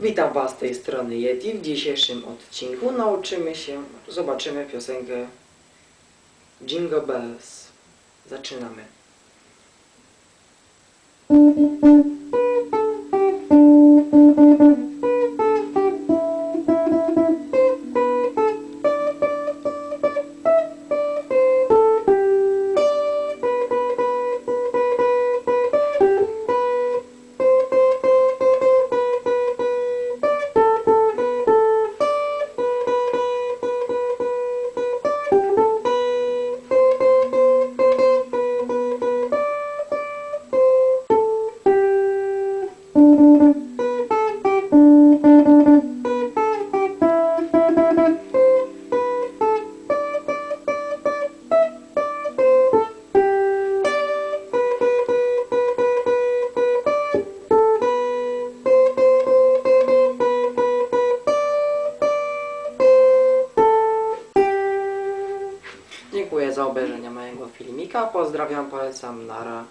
Witam Was z tej strony Yeti. W dzisiejszym odcinku nauczymy się, zobaczymy piosenkę Jingle Bells. Zaczynamy. Dziękuję za obejrzenie mojego filmika. Pozdrawiam, polecam, nara.